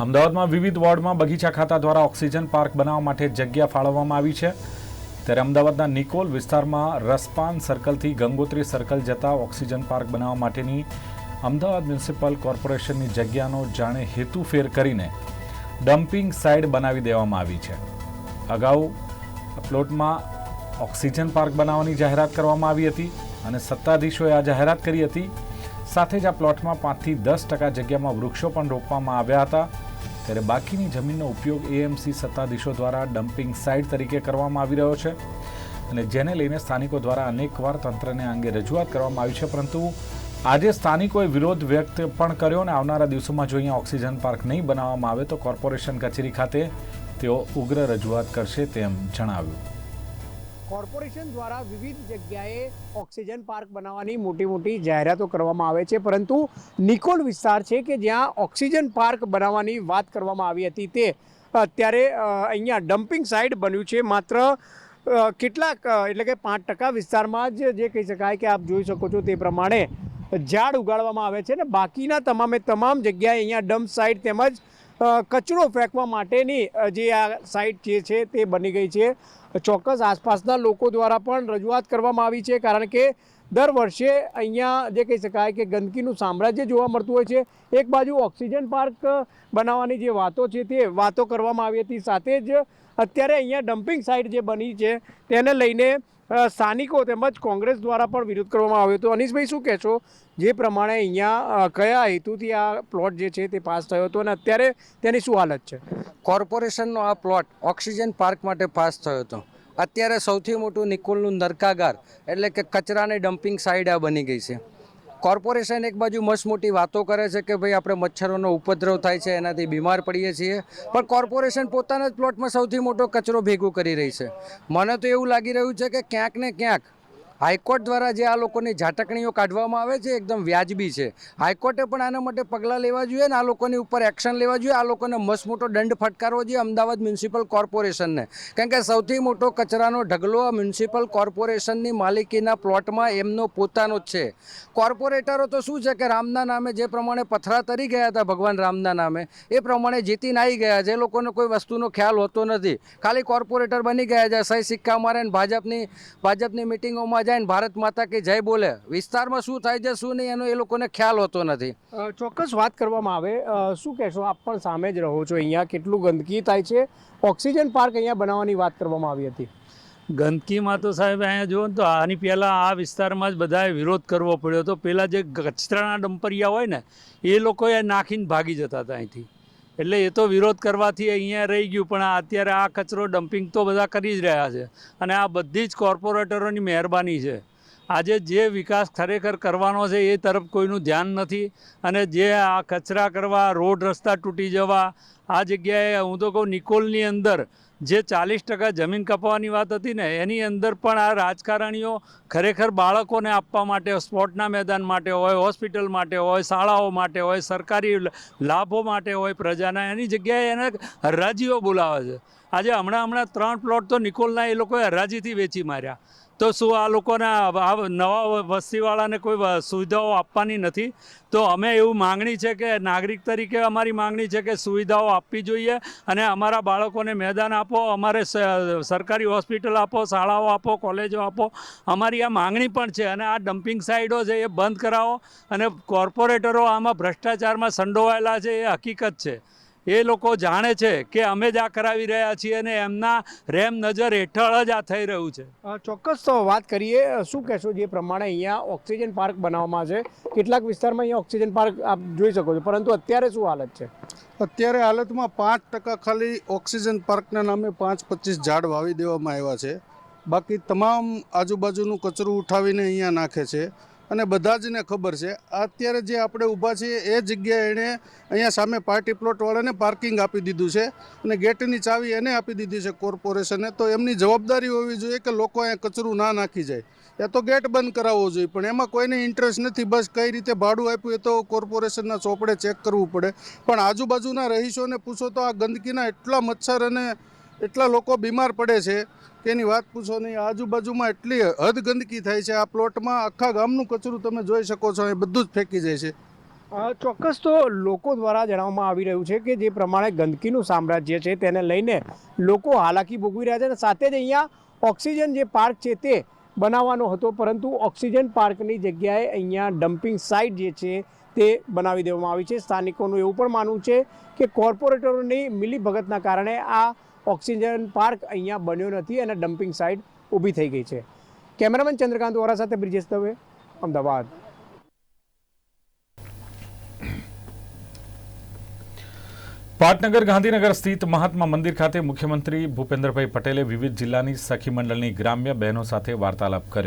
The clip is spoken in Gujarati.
અમદાવાદમાં વિવિધ વોર્ડમાં બગીચા ખાતા દ્વારા ઓક્સિજન પાર્ક બનાવવા માટે જગ્યા ફાળવવામાં આવી છે. ત્યારે અમદાવાદના નિકોલ વિસ્તારમાં રસપાન સર્કલથી ગંગોત્રી સર્કલ જતા ઓક્સિજન પાર્ક બનાવવા માટેની અમદાવાદ મ્યુનિસિપલ કોર્પોરેશનની જગ્યાનો જાણે હેતુફેર કરીને ડમ્પિંગ સાઇડ બનાવી દેવામાં આવી છે. અગાઉ પ્લોટમાં ઓક્સિજન પાર્ક બનાવવાની જાહેરાત કરવામાં આવી હતી અને સત્તાધીશોએ આ જાહેરાત કરી હતી. સાથે જ આ પ્લોટમાં પાંચથી દસ ટકા જગ્યામાં વૃક્ષો પણ રોપવામાં આવ્યા હતા. ત્યારે બાકીની જમીનનો ઉપયોગ એએમસી સત્તાધીશો દ્વારા ડમ્પિંગ સાઇટ તરીકે કરવામાં આવી રહ્યો છે અને જેને લઈને સ્થાનિકો દ્વારા અનેકવાર તંત્રને અંગે રજૂઆત કરવામાં આવી છે. પરંતુ આજે સ્થાનિકોએ વિરોધ વ્યક્ત પણ કર્યો અને આવનારા દિવસોમાં જો અહીંયા ઓક્સિજન પાર્ક નહીં બનાવવામાં આવે તો કોર્પોરેશન કચેરી ખાતે તેઓ ઉગ્ર રજૂઆત કરશે તેમ જણાવ્યું. કોર્પોરેશન દ્વારા વિવિધ જગ્યાએ ઓક્સિજન પાર્ક બનાવવાની મોટી મોટી જાહેરાતો કરવામાં આવે છે. પરંતુ નિકોલ વિસ્તાર છે કે જ્યાં ઓક્સિજન પાર્ક બનાવવાની વાત કરવામાં આવી હતી તે અત્યારે અહીંયા ડમ્પિંગ સાઇટ બન્યું છે. માત્ર કેટલાક એટલે કે પાંચ ટકા વિસ્તારમાં જ જે કહી શકાય કે આપ જોઈ શકો છો તે પ્રમાણે ઝાડ ઉગાડવામાં આવે છે ને બાકીના તમામે તમામ જગ્યાએ અહીંયા ડમ્પ સાઇટ તેમજ કચરો ફેંકવા માટેની જે આ સાઇટ જે છે તે બની ગઈ છે. ચોક્કસ આસપાસના લોકો દ્વારા પણ રજૂઆત કરવામાં આવી છે, કારણ કે દર વર્ષે અહીંયા જે કહી શકાય કે ગંદકીનું સામ્રાજ્ય જોવા મળતું હોય છે. એક બાજુ ઓક્સિજન પાર્ક બનાવવાની જે વાતો છે તે વાતો કરવામાં આવી હતી. સાથે જ અત્યારે અહીંયા ડમ્પિંગ સાઇટ જે બની છે તેને લઈને સ્થાનિકો તેમજ કોંગ્રેસ દ્વારા પણ વિરોધ કરવામાં આવ્યો હતો. અનીશભાઈ, શું કહેશો? જે પ્રમાણે અહીંયા કયા હેતુથી આ પ્લોટ જે છે તે પાસ થયો હતો અને અત્યારે તેની શું હાલત છે? કોર્પોરેશનનો આ પ્લોટ ઓક્સિજન પાર્ક માટે પાસ થયો હતો. અત્યારે સૌથી મોટું નિકોલનું નરકાગાર એટલે કે કચરાની ડમ્પિંગ સાઇડ આ બની ગઈ છે. કોર્પોરેશન એક બાજુ મસ્ત મોટી વાતો કરે છે કે ભાઈ આપણે મચ્છરોનો ઉપદ્રવ થાય છે, એનાથી બીમાર પડીએ છીએ. પણ કોર્પોરેશન પોતાના જ પ્લોટમાં સૌથી મોટો કચરો ભેગો કરી રહી છે. મને તો એવું લાગી રહ્યું છે કે ક્યાંક ને ક્યાંક હાઈકોર્ટ દ્વારા જે આ લોકોની ઝાટકણીઓ કાઢવામાં આવે છે એકદમ વ્યાજબી છે. હાઈકોર્ટે પણ આના માટે પગલાં લેવા જોઈએ ને આ લોકોની ઉપર એક્શન લેવા જોઈએ. આ લોકોને મસ્ત મોટો દંડ ફટકારવો જોઈએ અમદાવાદ મ્યુનિસિપલ કોર્પોરેશનને. કારણ કે સૌથી મોટો કચરાનો ઢગલો આ મ્યુનિસિપલ કોર્પોરેશનની માલિકીના પ્લોટમાં એમનો પોતાનો જ છે. કોર્પોરેટરો તો શું છે કે રામના નામે જે પ્રમાણે પથરા તરી ગયા હતા, ભગવાન રામના નામે, એ પ્રમાણે જીતીને આવી ગયા જે લોકોને કોઈ વસ્તુનો ખ્યાલ હોતો નથી. ખાલી કોર્પોરેટર બની ગયા છે. સહી સિક્કા મારે ભાજપની ભાજપની મિટિંગોમાં જાય ને ભારત માતા કે જય બોલે. વિસ્તારમાં શું થાય છે શું નહીં એનો એ લોકોને ખ્યાલ હોતો નથી. ચોક્કસ વાત કરવામાં આવે. શું કહેશો આપ પણ સામે જ રહો છો. અહીંયા કેટલું ગંદકી થાય છે. ઓક્સિજન પાર્ક અહીંયા બનાવવાની વાત કરવામાં આવી હતી. ગંદકીમાં તો સાહેબ અહીંયા જુઓ ને તો આની પહેલાં આ વિસ્તારમાં જ બધાએ વિરોધ કરવો પડ્યો હતો. પહેલાં જે કચરાના ડંપરિયા હોય ને એ લોકોએ નાખીને ભાગી જતા હતા અહીંથી. એટલે એ તો વિરોધ કરવાથી અહીંયા રહી ગયું, પણ અત્યારે આ કચરો ડમ્પિંગ તો બધા કરી જ રહ્યા છે. અને આ બધી જ કોર્પોરેટરોની મહેરબાની છે. આજે જે વિકાસ ખરેખર કરવાનો છે એ તરફ કોઈનું ધ્યાન નથી. અને જે આ કચરા કરવા, રોડ રસ્તા તૂટી જવા આ જગ્યાએ હું તો કહું નિકોલની અંદર જે ચાલીસ ટકા જમીન કપાવવાની વાત હતી ને, એની અંદર પણ આ રાજકારણીઓ ખરેખર બાળકોને આપવા માટે, સ્પોર્ટના મેદાન માટે હોય, હોસ્પિટલ માટે હોય, શાળાઓ માટે હોય, સરકારી લાભો માટે હોય પ્રજાના, એની જગ્યાએ એને હરાજીઓ બોલાવે છે. આજે હમણાં હમણાં ત્રણ પ્લોટ તો નિકોલના એ લોકોએ હરાજીથી વેચી માર્યા. તો શું આ લોકોને આ નવા વસ્તીવાળાને કોઈ સુવિધાઓ આપવાની નથી? તો અમે એવું માંગણી છે કે, નાગરિક તરીકે અમારી માંગણી છે કે સુવિધાઓ આપવી જોઈએ અને અમારા બાળકોને મેદાન આપો, અમારે સરકારી હોસ્પિટલ આપો, શાળાઓ આપો, કોલેજો આપો. અમારી આ માંગણી પણ છે અને આ ડમ્પિંગ સાઇડો છે એ બંધ કરાવો અને કોર્પોરેટરો આમાં ભ્રષ્ટાચારમાં સંડોવાયેલા છે એ હકીકત છે. એ લોકો જાણે છે કે અમે જ આ કરાવી રહ્યા છીએ અને એમના રેમ નજર હેઠળ જ આ થઈ રહ્યું છે. ચોક્કસ તો વાત કરીએ. શું કહેશો જે પ્રમાણે અહીંયા ઓક્સિજન પાર્ક બનાવવામાં છે? કેટલાક વિસ્તારમાં અહીંયા ઓક્સિજન પાર્ક આપ જોઈ શકો છો પરંતુ અત્યારે શું હાલત છે? અત્યારે હાલતમાં પાંચ ટકા ખાલી ઓક્સિજન પાર્કના નામે પાંચ પચીસ ઝાડ વાવી દેવામાં આવ્યા છે. બાકી તમામ આજુબાજુનું કચરું ઉઠાવીને અહીંયા નાખે છે. અને બધા જ ને ખબર છે. અત્યારે જે આપણે ઊભા છીએ એ જગ્યાએ એણે અહીંયા સામે પાર્ટી પ્લોટવાળાને પાર્કિંગ આપી દીધું છે અને ગેટની ચાવી એને આપી દીધી છે કોર્પોરેશને. તો એમની જવાબદારી હોવી જોઈએ કે લોકો અહીંયા કચરું ના નાખી જાય. એ તો ગેટ બંધ કરાવવો જોઈએ, પણ એમાં કોઈને ઇન્ટરેસ્ટ નથી. બસ કઈ રીતે ભાડું આપ્યું એ તો કોર્પોરેશનના ચોપડે ચેક કરવું પડે. પણ આજુબાજુના રહીશોને પૂછો તો આ ગંદકીના એટલા મચ્છર અને એટલા લોકો બીમાર પડે છે, તેની વાત પૂછો નહીં. આજુબાજુમાં એટલી હદ ગંદકી થાય છે, આ પ્લોટમાં આખા ગામનું કચરું તમે જોઈ શકો છો, એ બધું જ ફેંકી જાય છે. ચોક્કસ તો લોકો દ્વારા જણાવવામાં આવી રહ્યું છે કે જે પ્રમાણે ગંદકીનું સામ્રાજ્ય છે, તેને લઈને લોકો હાલાકી ભોગવી રહ્યા છે અને સાથે જ અહીંયા ઓક્સિજન જે પાર્ક છે તે બનાવવાનો હતો, પરંતુ ઓક્સિજન પાર્કની જગ્યાએ અહીંયા ડમ્પિંગ સાઇટ જે છે તે બનાવી દેવામાં આવી છે. સ્થાનિકોનું એવું પણ માનવું છે કે કોર્પોરેટરોની મિલીભગતના કારણે આ ઓક્સિજન પાર્ક અહીંયા બન્યો નથી અને ડમ્પિંગ સાઇટ ઊભી થઈ ગઈ છે. કેમેરામેન ચંદ્રકાંત વોરા સાથે બ્રિજેશ દવે, અમદાવાદ. પાટનગર ગાંધીનગર સ્થિત મહાત્મા મંદિર ખાતે મુખ્યમંત્રી ભૂપેન્દ્રભાઈ પટેલે વિવિધ જિલ્લાની સખી મંડળની ગ્રામ્ય બહેનો સાથે વાર્તાલાપ કર્યો.